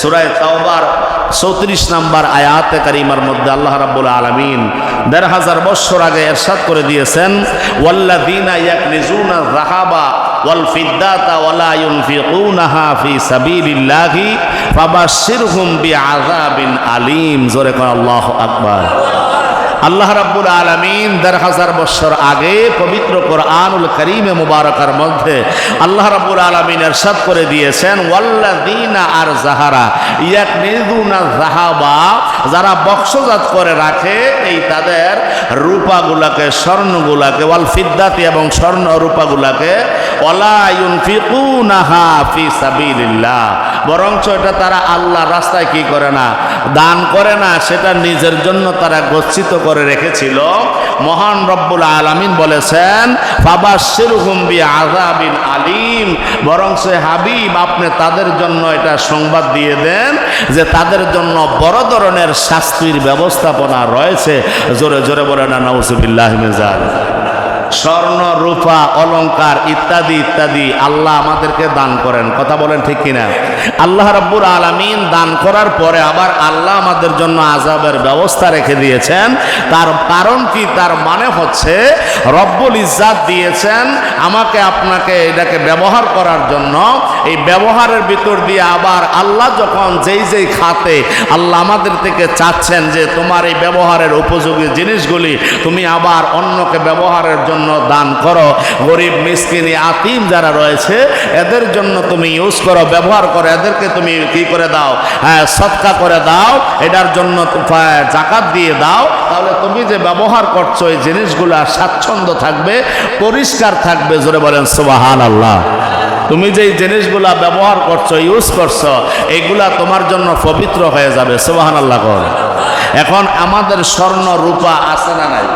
সুরায় তাওবার চৌত্রিশ নাম্বার আয়াতে কারিমার মধ্যে আল্লাহ রাব্বুল আলামিন দেড় হাজার বৎসর আগে এরশাদ করে দিয়েছেন, ওয়াল্লাযীনা ইয়াকনিজুনা যাহাবা ওয়াল ফিদ্দাতা ওয়ালা ইউনফিকুনাহা ফি সাবিলিল্লাহি ফাবাশশিরহুম বিআযাবিন আলীম। জোরে আল্লাহু আকবার। আল্লাহ রাব্বুল আলামিন দেড় হাজার বছর আগে পবিত্র কোরআনুল করিমে মুবারকার মধ্যে আল্লাহ রাব্বুল আলামিন এরশাদ করে দিয়েছেন, ওয়াল্লাযীনা আর জাহারা ইয়াকনিজুনা জাহাবা যারা বক্সজাত করে রাখে, এই তাদের রূপাগুলাকে, স্বর্ণগুলাকে, ওয়াল ফিদ্দাতি এবং স্বর্ণ রূপাগুলাকে, ওয়ালা ইউনফিকুনাহা ফি সাবিলিল্লাহ বরঞ্চ এটা তারা আল্লাহ রাস্তায় কি করে না? দান করে না, সেটা নিজের জন্য তারা গচ্ছিত করে রেখেছিল। মহান রব্বুল আলামিন বলেছেন বাবা শিরহুম্বি আজাবিন আলিম। বরং সে হাবিব, আপনি তাদের জন্য এটা সংবাদ দিয়ে দেন যে তাদের জন্য বড় ধরনের শাস্তির ব্যবস্থাপনা রয়েছে। জোরে জোরে বলে না নাউজুবিল্লাহ মেজাল স্বর্ণ, রূপা, অলংকার ইত্যাদি ইত্যাদি আল্লাহ আমাদেরকে দান করেন। কথা বলেন ঠিক কিনা? আল্লাহ রব্বুর আলামিন দান করার পরে আবার আল্লাহ আমাদের জন্য আজাবের ব্যবস্থা রেখে দিয়েছেন। তার কারণ কি? তার মানে হচ্ছে রব্বুল ইজ্জাত দিয়েছেন আমাকে আপনাকে এটাকে ব্যবহার করার জন্য। এই ব্যবহারের ভিতর দিয়ে আবার আল্লাহ যখন যেই যেই খাতে আল্লাহ আমাদের থেকে চাচ্ছেন যে তোমার এই ব্যবহারের উপযোগী জিনিসগুলি তুমি আবার অন্যকে ব্যবহারের জন্য দান করো। গরিব, মিসকিনি আতিম যারা রয়েছে, এদের জন্য তুমি ইউজ করো, ব্যবহার করো, এদেরকে তুমি কি করে দাও? হ্যাঁ সৎকা করে দাও, এটার জন্য জাকাত দিয়ে দাও। তাহলে তুমি যে ব্যবহার করছ, এই জিনিসগুলা স্বাচ্ছন্দ্য থাকবে, পরিষ্কার থাকবে, জোরে বলেন সুবাহান আল্লাহ তুমি যে জিনিসগুলা ব্যবহার করছ, ইউজ করছ এইগুলা তোমার জন্য পবিত্র হয়ে যাবে সুবাহান আল্লাহ এখন আমাদের স্বর্ণ রূপা আছে না নাই?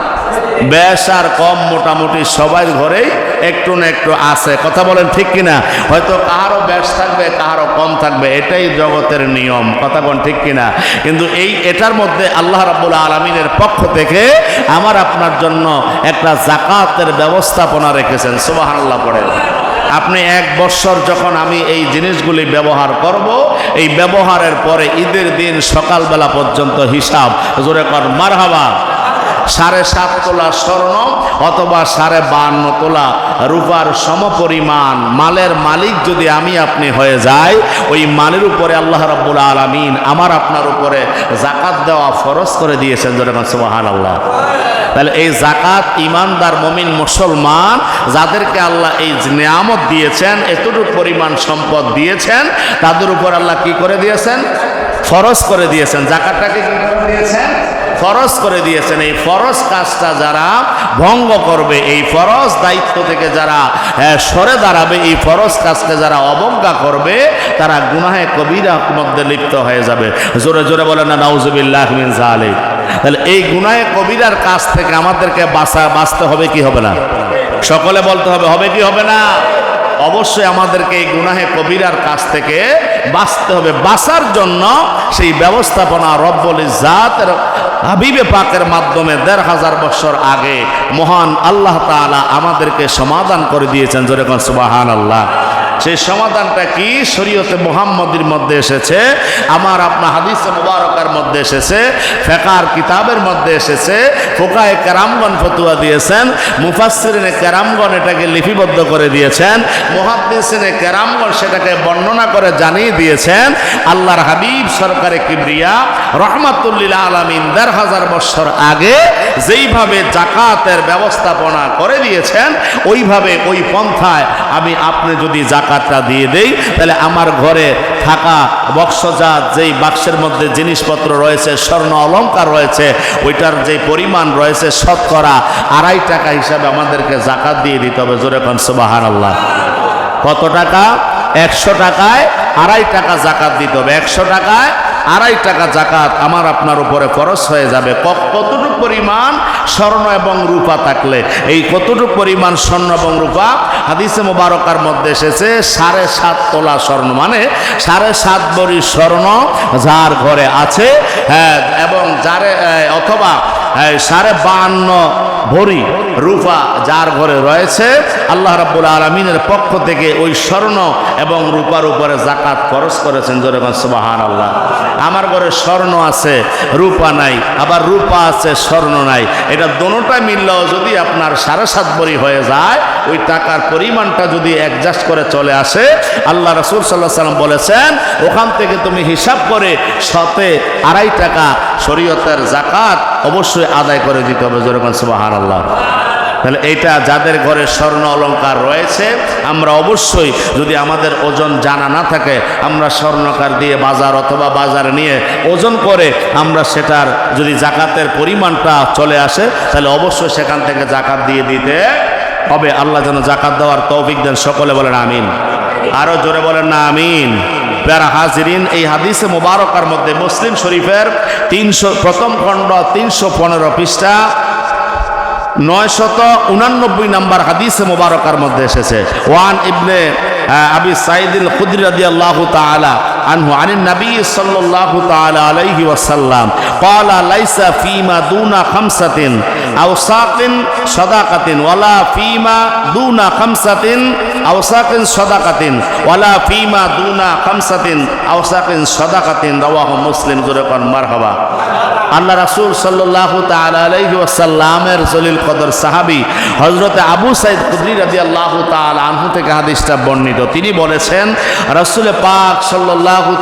বেশ আর কম মোটামুটি সবার ঘরেই একটু না একটু আছে। কথা বলেন ঠিক কিনা? হয়তো কাহারও বেশ থাকবে কাহারও কম থাকবে, এটাই জগতের নিয়ম। কথা বলেন ঠিক কিনা? কিন্তু এই এটার মধ্যে আল্লাহ রাবুল আলমিনের পক্ষ থেকে আমার আপনার জন্য একটা জাকাতের ব্যবস্থাপনা রেখেছেন। সুবাহ আল্লাহ আপনি এক বছর যখন আমি এই জিনিসগুলি ব্যবহার করব, এই ব্যবহারের পরে ঈদের দিন সকালবেলা পর্যন্ত হিসাব, জোরে কর, মারহাবা। সাড়ে সাত তোলা স্বর্ণ অথবা সাড়ে বান্ন তোলা রূপার সমপরিমাণ মালের মালিক যদি আমি আপনি হয়ে যাই, ওই মালের উপরে আল্লাহ রাব্বুল আলামিন আমার আপনার উপরে জাকাত দেওয়া ফরজ করে দিয়েছেন যেরকম আল্লাহ তাহলে এই জাকাত ইমানদার মমিন মুসলমান যাদেরকে আল্লাহ এই নিয়ামত দিয়েছেন, এতটুকু পরিমাণ সম্পদ দিয়েছেন, তাদের উপর আল্লাহ কি করে দিয়েছেন? ফরজ করে দিয়েছেন। জাকাতটাকে কি করে দিয়েছেন? ফরজ করে দিয়েছেন। এই ফরজ কাজটা যারা ভঙ্গ করবে, এই ফরজ দায়িত্ব থেকে যারা সরে দাঁড়াবে, এই ফরজ কাজকে যারা অবজ্ঞা করবে, তারা গুনাহে কবিরা মধ্যে লিপ্ত হয়ে যাবে। জোরে জোরে বলে না নাউজুবিল্লাহ মিন জালিক তাহলে এই গুনাহে কবিরার কাছ থেকে আমাদেরকে বাঁচা, বাঁচতে হবে কি হবে না? সকলে বলতে হবে হবে কি, হবে না? অবশ্যই আমাদেরকে এই গুনাহে কবিরার কাছ থেকে বাঁচতে হবে। বাঁচার জন্য সেই ব্যবস্থাপনা রব্বল ইজাতের হাবিবে পাকের মাধ্যমে দেড় হাজার বছর আগে মহান আল্লাহ তালা আমাদেরকে সমাধান করে দিয়েছেন। যেরকম সুবাহান আল্লাহ সেই সমাধানটা কি? শরীয়তে মোহাম্মদের মধ্যে এসেছে, আমার আপনার হাদিসে মুবারকার মধ্যে এসেছে ফেকার কিতাবের মধ্যে এসেছে ফোকায় কেরামগণ ফতুয়া দিয়েছেন, মুফাসসিরিনে কেরামগণ এটাকে লিপিবদ্ধ করে দিয়েছেন, মুহাদ্দিসিনে কেরামগণ সেটাকে বর্ণনা করে জানিয়ে দিয়েছেন, আল্লাহর হাবিব সরকারে কিবরিয়া রহমাতুল্লিল আলমিন দেড় হাজার বছর আগে যেইভাবে জাকাতের ব্যবস্থাপনা করে দিয়েছেন, ওইভাবে ওই পন্থায় আমি আপনি যদি জাকাতটা দিয়ে দেই, তাহলে আমার ঘরে থাকা বক্সজাত যেই বাক্সের মধ্যে জিনিসপত্র রয়েছে, স্বর্ণ অলঙ্কার রয়েছে, ওইটার যে পরিমাণ রয়েছে শতকরা আড়াই টাকা হিসাবে আমাদেরকে জাকাত দিয়ে দিতে হবে। জোরে সুবাহান আল্লাহ কত টাকা? একশো টাকায় আড়াই টাকা জাকাত দিতে হবে। একশো টাকায় আড়াই টাকা জাকাত আমার আপনার উপরে খরচ হয়ে যাবে। কতটুকু পরিমাণ স্বর্ণ এবং রূপা থাকলে? এই কতটুকু পরিমাণ স্বর্ণ এবং রূপা? হাদিসে মোবারকার মধ্যে এসেছে, সাড়ে সাত তোলা স্বর্ণ মানে সাড়ে সাত বড়ি স্বর্ণ যার ঘরে আছে হ্যাঁ এবং যারে অথবা সাড়ে বাহান্ন ভরি রূপা যার ঘরে রয়েছে, আল্লাহ রাব্বুল আলমিনের পক্ষ থেকে ওই স্বর্ণ এবং রূপার উপরে জাকাত খরচ করেছেন যেরকম সুবাহান আল্লাহ আমার ঘরে স্বর্ণ আছে, রূপা নাই, আবার রূপা আছে, স্বর্ণ নাই। এটা দোনোটা মিললেও যদি আপনার সাড়ে সাত বড়ি হয়ে যায়, ওই টাকার পরিমাণটা যদি অ্যাডজাস্ট করে চলে আসে, আল্লাহ রসুল সাল্লাহ সাল্লাম বলেছেন, ওখান থেকে তুমি হিসাব করে শতে আড়াই টাকা শরীয়তের জাকাত অবশ্যই আদায় করে দিতে হবে যেরকম সুবাহান আল্লাহ তাহলে এটা যাদের ঘরে স্বর্ণ অলঙ্কার রয়েছে, আমরা অবশ্যই যদি আমাদের ওজন জানা না থাকে, আমরা স্বর্ণকার দিয়ে বাজার অথবা বাজারে নিয়ে ওজন করে আমরা সেটার যদি জাকাতের পরিমাণটা চলে আসে, তাহলে অবশ্যই সেখান থেকে জাকাত দিয়ে দিতে হবে। আল্লাহ যেন জাকাত দেওয়ার তৌফিক দেন, সকলে বলেন আমিন। আরও জোরে বলেন না, আমিন। প্যারা হাজিরিন, এই হাদিসে মোবারকার মধ্যে মুসলিম শরীফের তিনশো, প্রথম খণ্ড তিনশো পনেরো পৃষ্ঠা নয় শত উনানব্বই নাম্বার হাদিসে মোবারকার মধ্যে এসেছে। ওয়ান ইবনে আবি সাইদুল খুদ্রি রাদিয়াল্লাহু তাআলা আনহু আনিন নবী সাল্লাল্লাহু তাআলা আলাইহি ওয়াসাল্লাম। ক্বালা লাইসা ফীমা দুনা খামসাতিন আওসাকিন সাদাকাতিন। ওয়ালা ফীমা দুনা খামসাতিন আওসাকিন সাদাকাতিন। ওয়ালা ফীমা দুনা খামসাতিন আওসাকিন সাদাকাতিন। রাওয়াহু মুসলিম, জোরে মারহাবা। আল্লাহ রাসুল আলাইহি ওয়াসাল্লামের জলিল কদর সাহাবী হযরতে আবু সাইদ খুদরি রাদিয়াল্লাহু তাআলা আনহু থেকে হাদিসটা বর্ণিত। তিনি বলেছেন, রাসূল পাক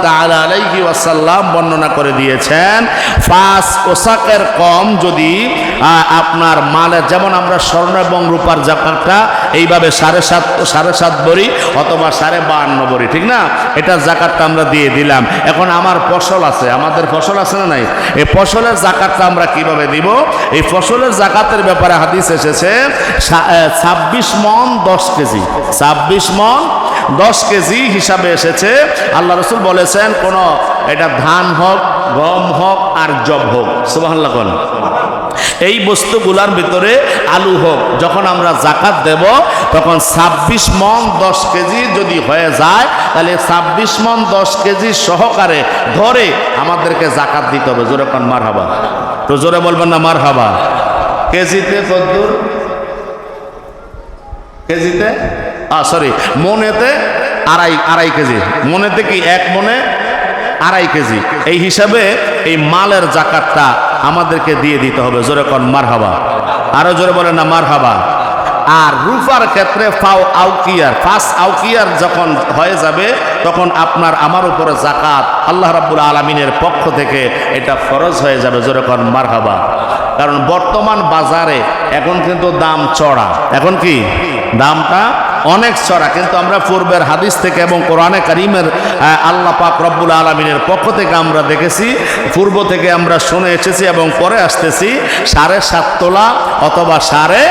তাআলা আলাইহি ওয়াসাল্লাম বর্ণনা করে দিয়েছেন পাঁচ পোশাকের কম যদি আপনার মালের যেমন আমরা স্বর্ণ এবং রূপার জাকাতটা এইভাবে সাড়ে সাত সাড়ে সাত বড়ি অথবা সাড়ে বাহান্ন বড়ি, ঠিক না? এটা জাকাতটা আমরা দিয়ে দিলাম। এখন আমার ফসল আছে, আমাদের ফসল আছে না নাই? এই ফসলের জাকাতটা আমরা কীভাবে দিব? এই ফসলের জাকাতের ব্যাপারে হাদিস এসেছে ছাব্বিশ মন দশ কেজি, ছাব্বিশ মন দশ কেজি হিসাবে এসেছে। আল্লাহ রসুল বলেছেন, কোন, এটা ধান হোক, গম হোক আর জব হোক। সুবাহ এই বস্তুগুলার ভিতরে আলু হোক, যখন আমরা জাকাত দেব, তখন ছাব্বিশ মন দশ কেজি যদি হয়ে যায়, তাহলে ছাব্বিশ মন দশ কেজি সহকারে ধরে আমাদেরকে জাকাত দিতে হবে। জোরে কোন মার হাবা তো জোরে বলবেন না মার হাবা কেজিতে কদ্দুর? কেজিতে? সরি মনেতে আড়াই আড়াই কেজি। মনেতে কি এক মনে? আড়াই কেজি। এই হিসাবে এই মালের জাকাতটা আমাদেরকে দিয়ে দিতে হবে। জোরে কন মার হাবা আরও জোরে বলে না মার হাবা আর রূপার ক্ষেত্রে ফাও আউকিয়ার, ফাস আউকিয়ার যখন হয়ে যাবে, তখন আপনার আমার উপরে জাকাত আল্লাহ রাব্বুল আলমিনের পক্ষ থেকে এটা ফরজ হয়ে যাবে। জোরে কন মার হাবা কারণ বর্তমান বাজারে এখন কিন্তু দাম চড়া। এখন কি? দামটা অনেক চড়া কিন্তু আমরা পূর্বের হাদিস থেকে এবং কোরআনে করিমের আল্লাহ পাক রব্বুল আলমিনের পক্ষ থেকে আমরা দেখেছি, পূর্ব থেকে আমরা শুনে এসেছি এবং পরে আসতেছি, সাড়ে সাত তোলা অথবা সাড়ে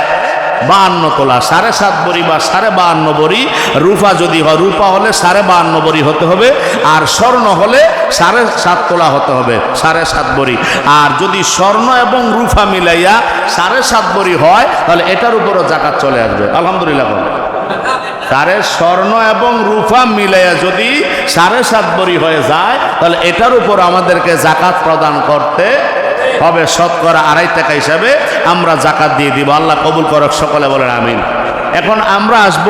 বাহান্ন তোলা, সাড়ে সাত বড়ি বা সাড়ে বাহান্ন বড়ি, রূপা যদি হয়, রূপা হলে সাড়ে বাহান্ন বড়ি হতে হবে, আর স্বর্ণ হলে সাড়ে সাত তোলা হতে হবে, সাড়ে সাত বড়ি। আর যদি স্বর্ণ এবং রূপা মিলাইয়া সাড়ে সাত বড়ি হয়, তাহলে এটার উপরও জাকাত চলে আসবে। আলহামদুলিল্লাহ তারে স্বর্ণ এবং রূপা মিলাইয়া যদি সাড়ে সাত বড়ি হয়ে যায়, তাহলে এটার উপর আমাদেরকে জাকাত প্রদান করতে হবে। শতকরা আড়াই টাকা হিসাবে আমরা জাকাত দিয়ে দিব। আল্লাহ কবুল করক, সকলে বলেন আমিন। এখন আমরা আসব,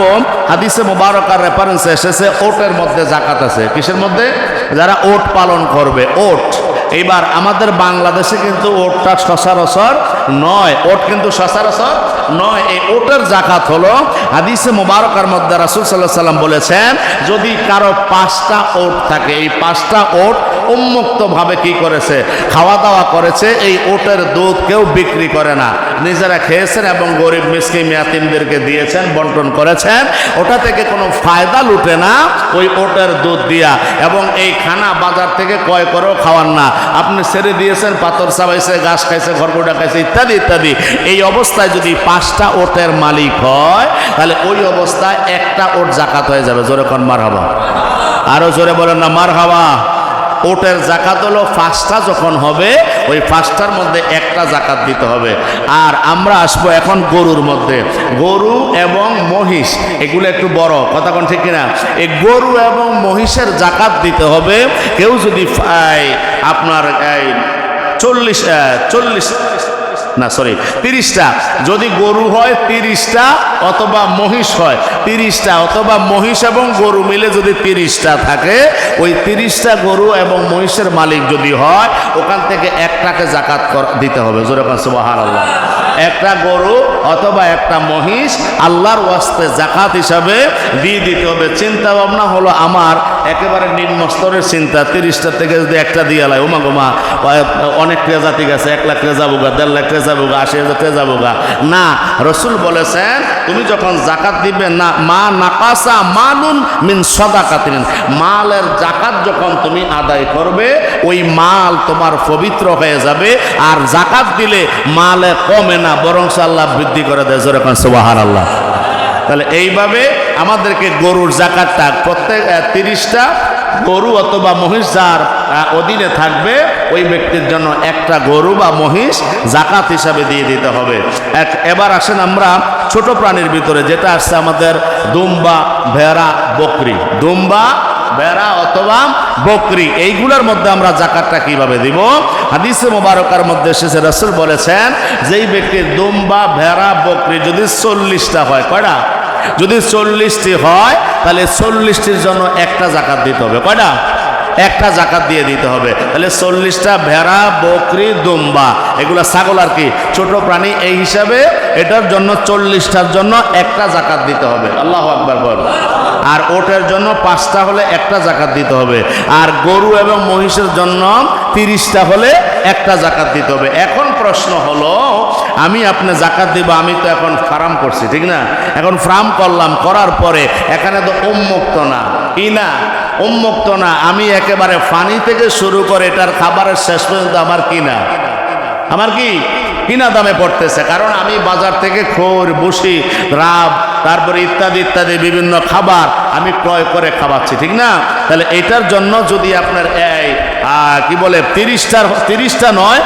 হাদিসে মোবারকার রেফারেন্স এসেছে, ওটের মধ্যে জাকাত আছে। কিসের মধ্যে? যারা ওট পালন করবে, ওট। এইবার আমাদের বাংলাদেশে কিন্তু ওটটা সচরাচর নয়। ওট কিন্তু সচরাচর নয়। এই ওটের জাকাত হলো হাদিসে মুবারকার মধ্যে রাসুল সাল্লাহ সাল্লাম বলেছেন, যদি কারও পাঁচটা ওট থাকে, এই পাঁচটা ওট উন্মুক্তভাবে কি করেছে? খাওয়া দাওয়া করেছে, এই ওটের দুধ কেউ বিক্রি করে না। নিজেরা খেয়েছেন এবং গরিব মিসকি মিয়াতিমদেরকে দিয়েছেন, বন্টন করেছেন। ওটা থেকে কোনো ফায়দা লুটে না ওই ওটের দুধ দিয়া। এবং এই খানা বাজার থেকে ক্রয় করেও খাওয়ান না। আপনি ছেড়ে দিয়েছেন, পাথর চাবাইছে, ঘাস খাইছে ঘরগোটা খাইছে, ইত্যাদি ইত্যাদি। এই অবস্থায় যদি পাঁচটা ওটের মালিক হয়, তাহলে ওই অবস্থায় একটা ওট জাকাত হয়ে যাবে। জোরে কোন মার হাবা আরও জোরে বলেন না মার হাওয়া ওটের জাকাত হলো পাঁচটা যখন হবে, ওই পাঁচটার মধ্যে একটা জাকাত দিতে হবে। আর আমরা আসব এখন গরুর মধ্যে। গরু এবং মহিষ, এগুলো একটু বড়, কথা কোন ঠিক কিনা? এই গরু এবং মহিষের জাকাত দিতে হবে। কেউ যদি আপনার চল্লিশ চল্লিশ না সরি তিরিশটা। যদি গরু হয় তিরিশটা অথবা মহিষ হয় তিরিশটা, অথবা মহিষ এবং গরু মিলে যদি তিরিশটা থাকে, ওই তিরিশটা গরু এবং মহিষের মালিক যদি হয়, ওখান থেকে একটাকে জাকাত কর- দিতে হবে। জোরে সুবাহান আল্লাহ একটা গরু অথবা একটা মহিষ আল্লাহর ওয়াস্তে জাকাত হিসাবে দিয়ে দিতে হবে। চিন্তা ভাবনা হলো আমার একেবারে নিম্ন স্তরের চিন্তা, তিরিশটা থেকে যদি একটা দিয়ে লাই ওমা গোমা অনেক ঠিক আছে, এক লাখ ক্রেজা বোগা, দেড় লাখ ক্রেজা বোগা, আশি হাজার ক্রেজা বোগা। না, রসুল বলেছেন তুমি যখন জাকাত দিবে না, মা নাকাসা মালুন মিন সদাকাতিন। মালের জাকাত যখন তুমি আদায় করবে, ওই মাল তোমার পবিত্র হয়ে যাবে। আর জাকাত দিলে মালে কমে না বরং আল্লাহ বৃদ্ধি করে দেয়। যেরকম সুবাহার আল্লাহ তাহলে এইভাবে আমাদেরকে গরুর জাকাতটা প্রত্যেক তিরিশটা গরু অথবা মহিষ যার অধীনে থাকবে, ওই ব্যক্তির জন্য একটা গরু বা মহিষ জাকাত হিসাবে দিয়ে দিতে হবে। এক, এবার আসেন আমরা ছোট প্রাণীর ভিতরে, যেটা আসছে আমাদের দুম্বা, ভেড়া, বকরি। দুম্বা বেড়া অথবা বকরি, এইগুলোর মধ্যে আমরা জাকাতটা কীভাবে দিব? হাদিসে মোবারকার মধ্যে এসেছে, রসুল বলেছেন, যেই ব্যক্তির দুম্বা, ভেড়া, বকরি যদি চল্লিশটা হয়, কয়টা? যদি চল্লিশটি হয় তাহলে চল্লিশটির জন্য একটা জাকাত দিতে হবে। কয়টা? একটা জাকাত দিয়ে দিতে হবে। তাহলে চল্লিশটা ভেড়া, বকরি, দুম্বা, এগুলো ছাগল আর কি। ছোট প্রাণী, এই হিসাবে এটার জন্য চল্লিশটার জন্য একটা জাকাত দিতে হবে। আল্লাহ আকবার বল। আর ওটের জন্য পাঁচটা হলে একটা জাকাত দিতে হবে। আর গরু এবং মহিষের জন্য তিরিশটা হলে একটা জাকাত দিতে হবে। এখন প্রশ্ন হলো, আমি আপনি জাকাত দিব, আমি তো এখন ফার্ম করছি, ঠিক না? এখন ফার্ম করলাম, করার পরে এখানে তো উন্মুক্ত না। কি না? উন্মুক্ত না। আমি একেবারে ফানি থেকে শুরু করে এটার খাবারের শেষ পর্যন্ত আমার কি না? আমার কি? কিনা দামে পড়তেছে? কারণ আমি বাজার থেকে খোর বসি রাব তারপরে ইত্যাদি ইত্যাদি বিভিন্ন খাবার আমি ক্রয় করে খাওয়াচ্ছি, ঠিক না? তাহলে এটার জন্য যদি আপনার এই কি বলে তিরিশটার তিরিশটা নয়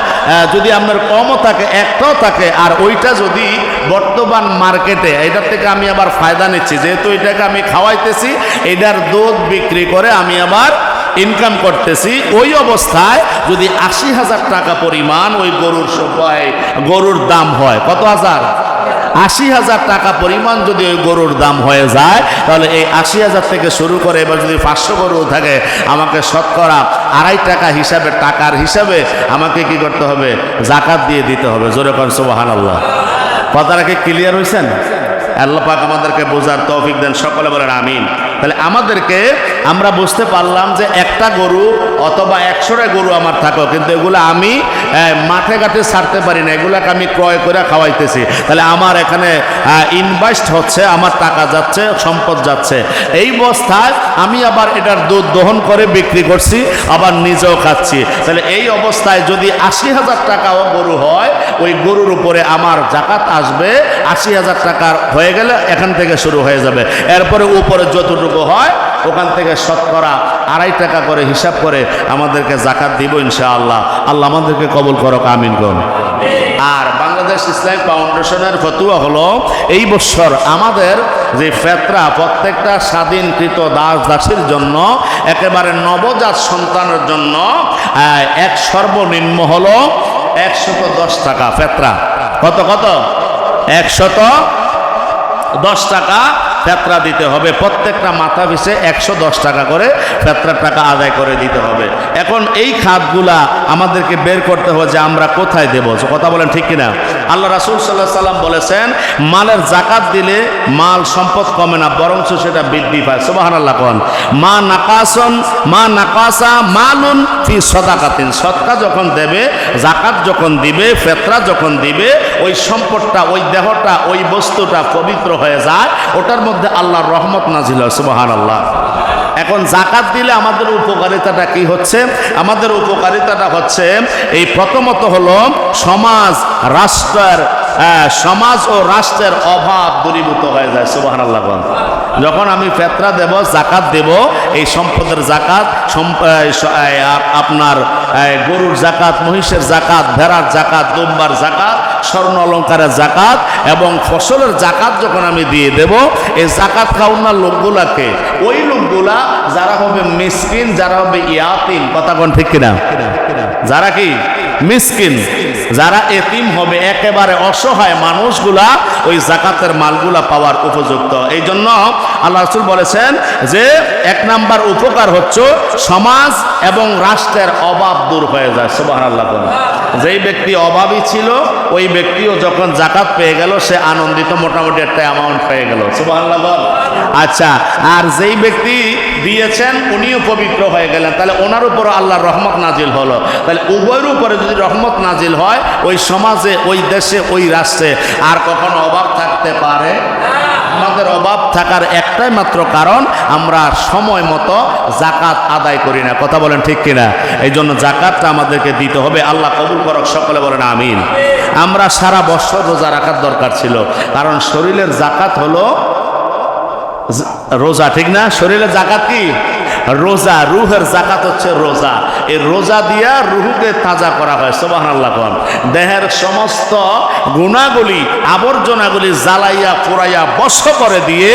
যদি আপনার কমও থাকে, একটাও থাকে, আর ওইটা যদি বর্তমান মার্কেটে, এটার থেকে আমি আবার ফায়দা নিচ্ছি। যেহেতু এটাকে আমি খাওয়াইতেছি, এটার দুধ বিক্রি করে আমি আবার ইনকাম করতেছি, ওই অবস্থায় যদি আশি হাজার টাকা পরিমাণ ওই গরুর সবাই, গরুর দাম হয়, কত হাজার? আশি হাজার টাকা পরিমাণ যদি ওই গরুর দাম হয়ে যায়, তাহলে এই আশি হাজার থেকে শুরু করে এবার যদি পাঁচশো গরু থাকে, আমাকে শতকরা আড়াই টাকা হিসাবে, টাকার হিসাবে আমাকে কি করতে হবে? জাকাত দিয়ে দিতে হবে। জোরে কর সোবাহান আল্লাহ কথাটা কি ক্লিয়ার হয়েছেন আল্লাহ পাক আমাদেরকে বোঝার তৌফিক দেন, সকলে বলেন আমিন। তাহলে আমাদেরকে আমরা বুঝতে পারলাম যে একটা গরু অথবা একশোটা গরু আমার থাকো কিন্তু এগুলো আমি মাঠে ঘাটে ছাড়তে পারি না, এগুলাকে আমি ক্রয় করে খাওয়াইতেছি। তাহলে আমার এখানে ইনভেস্ট হচ্ছে, আমার টাকা যাচ্ছে, সম্পদ যাচ্ছে। এই অবস্থায় আমি আবার এটার দুধ দহন করে বিক্রি করছি, আবার নিজেও খাচ্ছি। তাহলে এই অবস্থায় যদি আশি হাজার টাকাও গরু হয়, ওই গরুর উপরে আমার জাকাত আসবে, আশি হাজার টাকার হয়ে গেলে এখান থেকে শুরু হয়ে যাবে। এরপরে উপরে যতটুকু হয় ওখান থেকে শতকরা আড়াই টাকা করে হিসাব করে আমাদেরকে জাকাত দিব ইনশাআল্লাহ। আল্লাহ আমাদেরকে কবুল করো আমিন করুন। আর বাংলাদেশ ইসলামিক ফাউন্ডেশনের ফতুয়া হলো, এই বছর আমাদের যে ফেতরা, প্রত্যেকটা স্বাধীনকৃত দাস দাসীর জন্য, একেবারে নবজাত সন্তানের জন্য এক সর্বনিম্ন হলো একশত দশ টাকা ফেতরা। কত কত? একশত দশ টাকা ফেতরা দিতে হবে। প্রত্যেকটা মাথা পিছে একশো দশ টাকা করে ফেতরার টাকা আদায় করে দিতে হবে। এখন এই খাতগুলা আমাদেরকে বের করতে হবে যে আমরা কোথায় দেবো। কথা বলেন ঠিক কিনা? আল্লাহ রাসুল সাল্লাহ সাল্লাম বলেছেন, মালের জাকাত দিলে মাল সম্পদ কমে না, বরঞ্চ সেটা বৃদ্ধি পায়। কন মা নাকাসন, মা নাকাসা মালুন ফি সদাকাতিন। সৎকা যখন দেবে, জাকাত যখন দিবে, ফেতরা যখন দিবে, ওই সম্পদটা, ওই দেহটা, ওই বস্তুটা পবিত্র হয়ে যায়। ওটার মধ্যে আল্লাহর রহমত নাজিল হয় সুবাহান আল্লাহ এখন জাকাত দিলে আমাদের উপকারিতাটা কি হচ্ছে? আমাদের উপকারিতাটা হচ্ছে, এই প্রথমত হলো সমাজ, রাষ্ট্রের সমাজ ও রাষ্ট্রের অভাব দূরীভূত হয়ে যায় সুবাহান আল্লাহ যখন আমি ফেতরা দেব জাকাত দেব, এই সম্পদের জাকাত আপনার গরুর জাকাত মহিষের জাকাত ভেড়ার জাকাত দুম্বার জাকাত স্বর্ণ অলঙ্কারের জাকাত এবং ফসলের জাকাত যখন আমি দিয়ে দেব, এই জাকাত খাওয়ানোর লোকগুলাকে, ওই লোকগুলা যারা হবে মিসকিন, যারা হবে ইয়াতিম, কথা কোন ঠিক কিনা? যারা কি? মিসকিন। যারা এতিম হবে, একেবারে অসহায় মানুষগুলা ওই জাকাতের মালগুলা পাওয়ার উপযুক্ত। এই জন্য আল্লাহ রসুল বলেছেন যে, এক নাম্বার উপকার হচ্ছে সমাজ এবং রাষ্ট্রের অভাব দূর হয়ে যায়। সুবাহ আল্লাহ যেই ব্যক্তি অভাবী ছিল, ওই ব্যক্তিও যখন জাকাত পেয়ে গেল, সে আনন্দিত মোটামুটি একটা অ্যামাউন্ট পেয়ে গেল। আল্লাহ আচ্ছা আর যেই ব্যক্তি দিয়েছেন, উনিও পবিত্র হয়ে গেলেন। তাহলে ওনার উপর আল্লাহর রহমত নাজিল হলো। তাহলে উভয়ের উপরে যদি রহমত নাজিল হয়, ওই সমাজে, ওই দেশে, ওই রাষ্ট্রে আর কখনো অভাব থাকতে পারে? আমাদের অভাব থাকার একটাই মাত্র কারণ, আমরা সময় মতো জাকাত আদায় করি না। কথা বলেন ঠিক কিনা? এই জন্য জাকাতটা আমাদেরকে দিতে হবে। আল্লাহ কবুল করক, সকলে বলেন আমিন। আমরা সারা বছর রোজা রাখার দরকার ছিল। কারণ শরীরের জাকাত হলো রোজা, ঠিক না? শরীরের জাকাত কি? রোজা, রুহের জাকাত হচ্ছে রোজা। এই রোজা দিয়া রুহুকে তাজা করা হয় সোবাহ আল্লাহ কন দেহের সমস্ত গুণাগুলি, আবর্জনাগুলি জ্বালাইয়া পোড়াইয়া বশ করে দিয়ে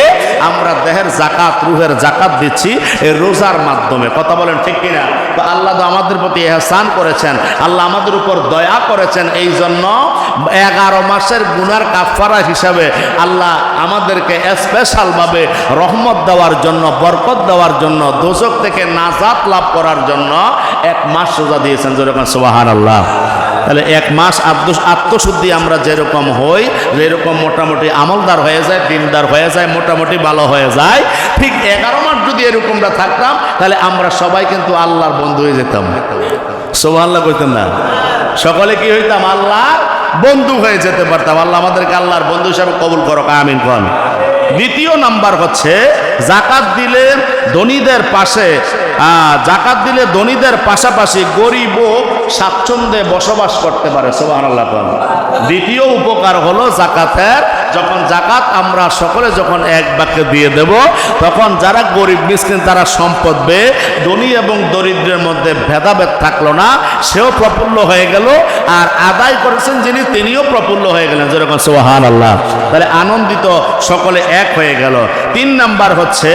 আমরা দেহের জাকাত রুহের জাকাত দিচ্ছি এই রোজার মাধ্যমে। কথা বলেন ঠিক কিনা? তো আল্লাহ তো আমাদের প্রতি এহসান করেছেন, আল্লাহ আমাদের উপর দয়া করেছেন এই জন্য এগারো মাসের গুনার কাফারা হিসাবে আল্লাহ আমাদেরকে স্পেশালভাবে রহমত দেওয়ার জন্য, বরকত দেওয়ার জন্য দোষক থেকে নাজাত লাভ করার জন্য এক মাস সোজা দিয়েছেন। যেরকম সুবাহান আল্লাহ তাহলে এক মাস আত্ম- আত্মশুদ্ধি আমরা যেরকম হই, যেরকম মোটামুটি আমলদার হয়ে যায়, দিনদার হয়ে যায়, মোটামুটি ভালো হয়ে যায়, ঠিক এগারো মাস যদি এরকমটা থাকতাম, তাহলে আমরা সবাই কিন্তু আল্লাহর বন্ধু হয়ে যেতাম। সোভা আল্লাহ কইতেন না? সকলে কি হইতাম? আল্লাহ বন্ধু হয়ে যেতে পারতাম। আল্লাহ আমাদেরকে আল্লাহর বন্ধু হিসাবে কবুল করো আমিন কন। দ্বিতীয় নাম্বার হচ্ছে জাকাত দিলে ধনীদের পাশে জাকাত দিলে ধনীদের পাশাপাশি গরিব গরিবও স্বাচ্ছন্দ্যে বসবাস করতে পারে সোহান আল্লাহ দ্বিতীয় উপকার হলো জাকাতের, যখন জাকাত আমরা সকলে যখন এক বাক্যে দিয়ে দেব, তখন যারা গরিব মিসকিন তারা সম্পদ পেয়ে ধনী এবং দরিদ্রের মধ্যে ভেদাভেদ থাকল না, সেও প্রফুল্ল হয়ে গেল, আর আদায় করেছেন যিনি, তিনিও প্রফুল্ল হয়ে গেলেন, যেরকম সোহান আল্লাহ তাহলে আনন্দিত সকলে এক হয়ে গেল। তিন নাম্বার হচ্ছে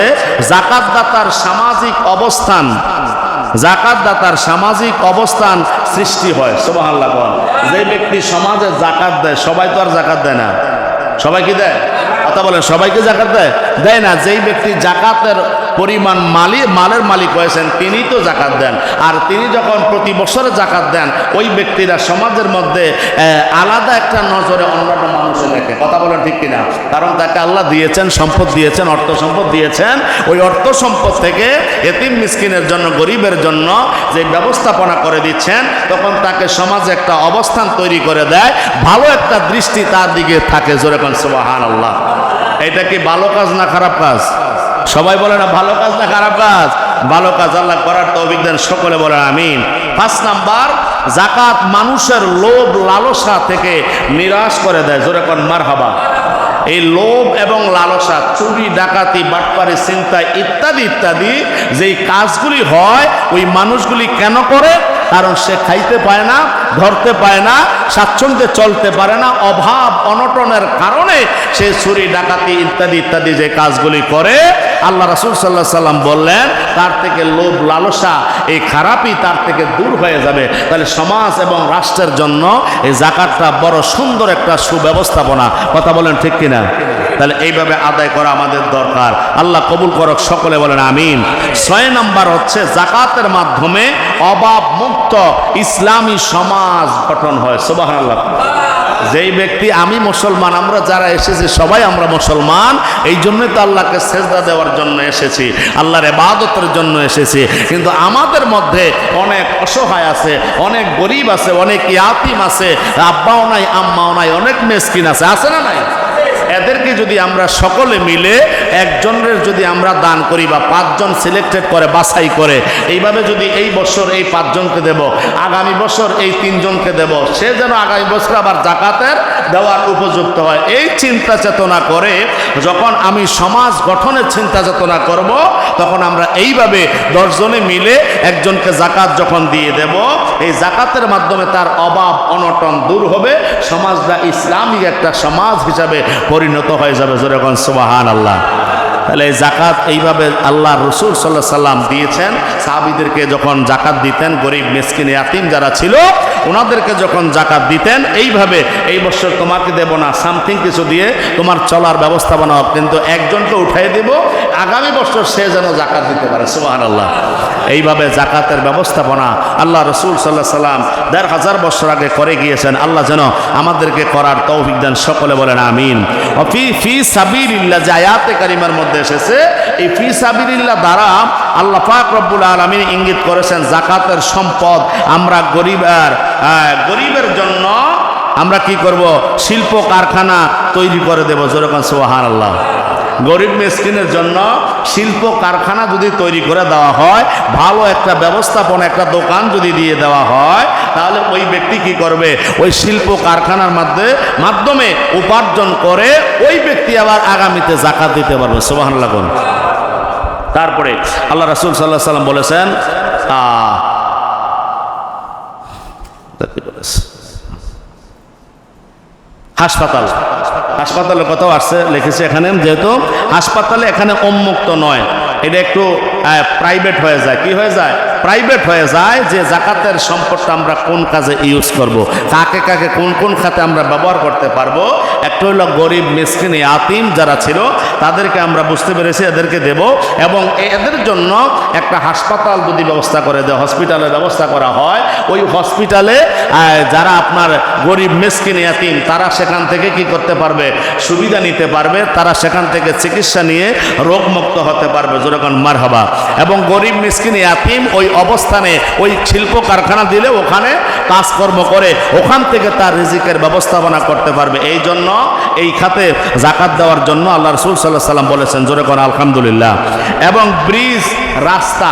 জাকাতদাতার সামাজিক অবস্থান। জাকাতদাতার সামাজিক অবস্থান সৃষ্টি হয় সোবাহ আল্লাহ যে ব্যক্তি সমাজে জাকাত দেয়, সবাই তো আর জাকাত দেয় না। সবাই কি দেয়? কথা বলেন সবাইকে জাকাত দেয়? দেয় না। যেই ব্যক্তি জাকাতের পরিমাণ মালি, মালের মালিক হয়েছেন তিনি তো জাকাত দেন। আর তিনি যখন প্রতি বছরে জাকাত দেন, ওই ব্যক্তিরা সমাজের মধ্যে আলাদা একটা নজরে অন্যান্য মানুষের দেখে কথা বলেন ঠিক কিনা? কারণ তাকে আল্লাহ দিয়েছেন, সম্পদ দিয়েছেন, অর্থ সম্পদ দিয়েছেন। ওই অর্থ সম্পদ থেকে এতিম মিসকিনের জন্য, গরিবের জন্য যে ব্যবস্থাপনা করে দিচ্ছেন, তখন তাকে সমাজে একটা অবস্থান তৈরি করে দেয়। ভালো একটা দৃষ্টি তার দিকে থাকে যেরকম সুবাহান আল্লাহ এটা কি ভালো কাজ না খারাপ কাজ? সবাই বলে না, ভালো কাজ না খারাপ কাজ? ভালো কাজ আল্লাহ করার তো অভিজ্ঞান সকলে বলে আমিন। পাঁচ নাম্বার জাকাত মানুষের লোভ লালসা থেকে নিরাশ করে দেয় যেরকম মার হাবা এই লোভ এবং লালসা, চুরি, ডাকাতি, বাটপারি চিন্তা ইত্যাদি ইত্যাদি যেই কাজগুলি হয়, ওই মানুষগুলি কেন করে? কারণ সে খাইতে পায় না, ধরতে পায় না, স্বাচ্ছন্দ্যে চলতে পারে না, অভাব, অনটনের কারণে সে চুরি, ডাকাতি ইত্যাদি ইত্যাদি যে কাজগুলি করে আল্লাহ রাসুল সাল্লাহ সাল্লাম বললেন, তার থেকে লোভ, লালসা, এই খারাপই তার থেকে দূর হয়ে যাবে। তাহলে সমাজ এবং রাষ্ট্রের জন্য এই জাকাতটা বড় সুন্দর একটা সুব্যবস্থাপনা। কথা বলেন ঠিক কিনা? তাহলে এইভাবে আদায় করা আমাদের দরকার। আল্লাহ কবুল করক, সকলে বলেন আমিন। ছয় নাম্বার হচ্ছে জাকাতের মাধ্যমে অভাব মুক্ত ইসলামী সমাজ গঠন হয়। সুবাহ আল্লাহ যেই ব্যক্তি আমি মুসলমান, আমরা যারা এসেছি সবাই আমরা মুসলমান, এই জন্যই তো আল্লাহকে সেজদা দেওয়ার জন্য এসেছি, আল্লাহর এবাদতের জন্য এসেছি। কিন্তু আমাদের মধ্যে অনেক অসহায় আছে, অনেক গরিব আছে, অনেক ইয়াতিম আছে, আব্বাও নাই, আম্মাও নাই, অনেক মেসকিন আছে আছে না নাই? এদেরকে যদি আমরা সকলে মিলে একজনের যদি আমরা দান করি বা পাঁচজন সিলেক্টেড করে, বাছাই করে, এইভাবে যদি এই বছর এই পাঁচজনকে দেব, আগামী বছর এই তিনজনকে দেব, সে যেন আগামী বছর আবার জাকাতের দেওয়ার উপযুক্ত হয়। এই চিন্তা চেতনা করে যখন আমি সমাজ গঠনের চিন্তা চেতনা করব, তখন আমরা এইভাবে দশজনে মিলে একজনকে জাকাত যখন দিয়ে দেব, এই জাকাতের মাধ্যমে তার অভাব অনটন দূর হবে। সমাজটা ইসলামিক একটা সমাজ হিসাবে পরিণত হয়ে যাবে যেরকম সুবাহান আল্লাহ তাহলে জাকাত এইভাবে আল্লাহ রসুল সাল্লাহ সাল্লাম দিয়েছেন। সাহাবিদেরকে যখন জাকাত দিতেন, গরিব, মেসকিন, ইয়াতিম যারা ছিল ওনাদেরকে যখন জাকাত দিতেন, এইভাবে এই বছর তোমাকে দেব না, সামথিং কিছু দিয়ে তোমার চলার ব্যবস্থাপনা হোক কিন্তু একজনকে উঠাই দিব, আগামী বছর সে যেন জাকাত দিতে পারে সুবাহান আল্লাহ এইভাবে জাকাতের ব্যবস্থাপনা আল্লাহ রসুল সাল্লাহ সাল্লাম দেড় হাজার বছর আগে করে গিয়েছেন, আল্লাহ যেন আমাদেরকে করার তৌফিক দেন, সকলে বলেন আমিন। ফি ফি কারিমার মধ্যে এসেছে এই ফি সাবিল্লা দ্বারা আল্লাহ পাক রব্বুল আলমিন ইঙ্গিত করেছেন জাকাতের সম্পদ আমরা গরিব আর আহ, গরিবের জন্য আমরা কি করব? শিল্প কারখানা তৈরি করে দেবো যেরকম সোহান আল্লাহ গরিব মিসকিনের জন্য শিল্প কারখানা যদি তৈরি করে দেওয়া হয়, ভালো একটা ব্যবস্থাপনা, একটা দোকান যদি দিয়ে দেওয়া হয়, তাহলে ওই ব্যক্তি কি করবে? ওই শিল্প কারখানার মাধ্যমে মাধ্যমে উপার্জন করে ওই ব্যক্তি আবার আগামীতে জাকাত দিতে পারবে। লাগুন তারপরে আল্লাহ রাসুল সাল্লাহ সাল্লাম বলেছেন হাসপাতাল। হাসপাতালের কথাও আসছে, লিখেছে এখানে, যেহেতু হাসপাতালে এখানে উন্মুক্ত নয়, এটা একটু প্রাইভেট হয়ে যায়। কি হয়ে যায়? প্রাইভেট হয়ে যায় যে জাকাতের সম্পদটা আমরা কোন কাজে ইউজ করব। কাকে কাকে কোন কোন খাতে আমরা ব্যবহার করতে পারব, একটা হলো গরিব, মিসকিন আতিম যারা ছিল, তাদেরকে আমরা বুঝতে পেরেছি, এদেরকে দেব এবং এদের জন্য একটা হাসপাতাল যদি ব্যবস্থা করে দেয় হসপিটালের ব্যবস্থা করা হয়, ওই হসপিটালে যারা আপনার গরিব, মিসকিন, ইয়াতিম, তারা সেখান থেকে কি করতে পারবে, সুবিধা নিতে পারবে, তারা সেখান থেকে চিকিৎসা নিয়ে রোগমুক্ত হতে পারবে যেরকম মার হবা এবং গরিব, মিসকিন, ইয়াতিম ওই অবস্থানে ওই শিল্প কারখানা দিলে ওখানে কাজকর্ম করে, ওখান থেকে তার রিজিকের ব্যবস্থাপনা করতে পারবে। এই জন্য এই খাতে জাকাত দেওয়ার জন্য আল্লাহ রসুল সাল্লাহ সাল্লাম বলেছেন, জোরে কোন আলহামদুলিল্লাহ। এবং ব্রিজ রাস্তা,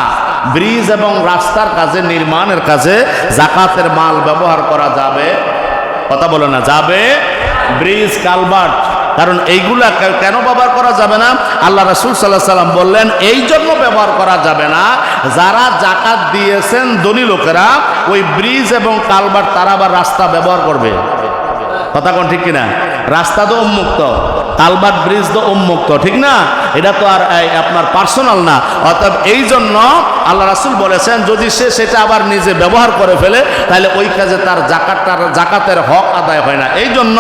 ব্রিজ এবং রাস্তার কাজে, নির্মাণের কাজে জাকাতের মাল ব্যবহার করা যাবে। কথা বলে না, যাবে ব্রিজ কালভার্ট কারণ এইগুলা কেন ব্যবহার করা যাবে না? আল্লাহ রাসুল সাল্লাহ সাল্লাম বললেন, এই জন্য ব্যবহার করা যাবে না। যারা জাকাত দিয়েছেন ধনী লোকেরা, ওই ব্রিজ এবং কালবার তারা আবার রাস্তা ব্যবহার করবে। কথা কোন ঠিক কিনা? রাস্তা তো উন্মুক্ত। কালবাট ব্রিজ তো উন্মুক্ত, ঠিক না? এটা তো আর আপনার পার্সোনাল না। অর্থাৎ এই জন্য আল্লাহ রাসুল বলেছেন, যদি সে সেটা আবার নিজে ব্যবহার করে ফেলে, তাহলে ওই কাজে তার জাকাতটার, জাকাতের হক আদায় হয় না। এই জন্য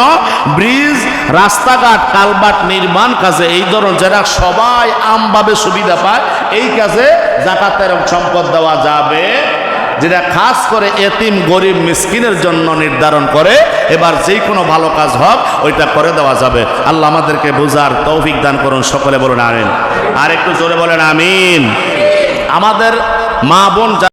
ব্রিজ, রাস্তাঘাট কালবাট নির্মাণ কাজে এই ধরনের যারা সবাই আমভাবে সুবিধা পায়, এই কাজে জাকাতের সম্পদ দেওয়া যাবে। যেটা খাস করে এতিম, গরিব, মিসকিনের জন্য নির্ধারণ করে, এবার যেই কোনো ভালো কাজ হোক, ওইটা করে দেওয়া যাবে। আল্লাহ আমাদেরকে বুঝার তৌফিক দান করুন, সকলে বলুন আমিন। আর একটু জোরে বলেন আমিন। আমাদের মা বোন